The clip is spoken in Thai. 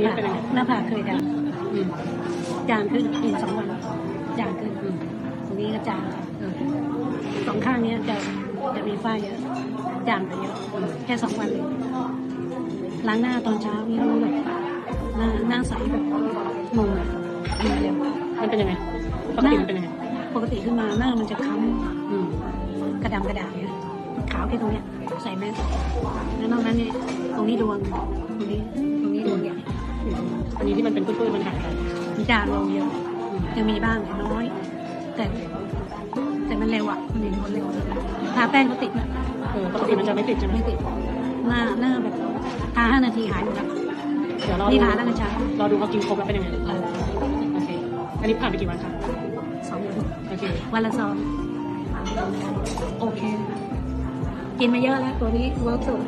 นี้ผากเป็นยังไงหน้าผากเคยดอืมำจางขึ้นอีกสองวันจางขึ้นอืมตรงนี้ก็จางเออสองข้างเนี้ยจะจะมีฝ้าเยอะจางไปเยอะแค่สองวันเองล้างหน้าตอนเช้านี่รู้เลยหน้าหน้าใสแบบงงอะดีเร็วมันเป็นยังไงปกติมันเป็นยังไงปกติขึ้นมาหน้ามันจะค้อืมำกระดำกระด่างเนี่ยขาวแค่ตรงเนี้ยใส่แมสแล้วนอกนั้นเนี่ยตรงนี้ดวงตรงนี้ นนี้ที่มันเป็นปื้นๆมันหายไปมันจางลงเยอะยังมีบ้างแต่น้อย แต่ แต่มันเร็วอะมันเห็นผลเร็วทาแป้งก็ติดนะเออปกติมันจะไม่ติดใช่ไหมไม่ติดหน้าหน้าแบบทาห้านาทีหายหมดแล้วเดี๋ยวรอนี่ดูทาตั้งแต่เช้ารอดูเขากินครบแล้วเป็นยังไงเออโอเคอันนี้ผ่านไปกี่วันคะสองเดือนโอเควันละซองโอเค กินมาเยอะแล้วตัวนี้เวิร์กสุด